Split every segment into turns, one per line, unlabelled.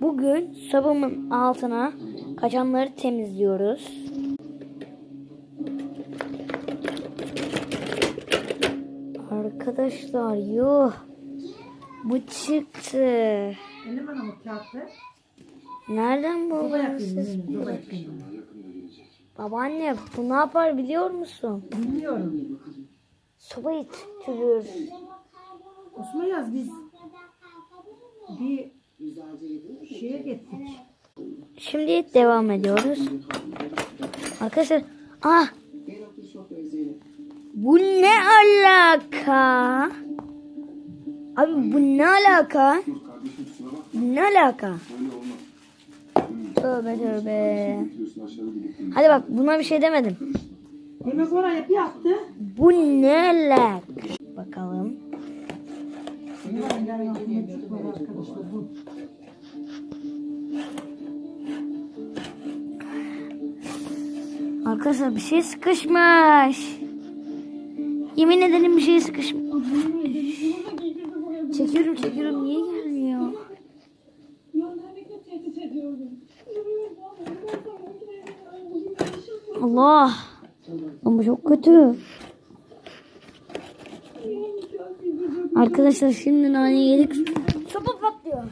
Bugün sobamın altına kaçanları temizliyoruz. Arkadaşlar yuh. Bu çıktı.
Elli bana bu kağıtı.
Nereden siz?
Soba yapayım.
Babaanne bu ne yapar biliyor musun?
Bilmiyorum.
Sobayı tüttürür.
Osman yaz biz bir şeye gittik.
Şimdi devam ediyoruz. Arkadaşlar ah bu ne alaka? Abi bu ne alaka? Bu ne alaka? Tövbe tövbe. Hadi bak buna bir şey demedim.
Yemek oraya bir attı.
Bu ne alaka? Bakalım. Arkadaşlar bir şey sıkışmış. Yemin ederim bir şey sıkışmış. Çekiyorum çekiyorum niye gelmiyor? Allah. Ama çok kötü. Arkadaşlar şimdi nane yedik. Sopa patlıyor.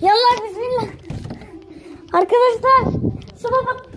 Yallah bismillah. Arkadaşlar sopa patlıyor.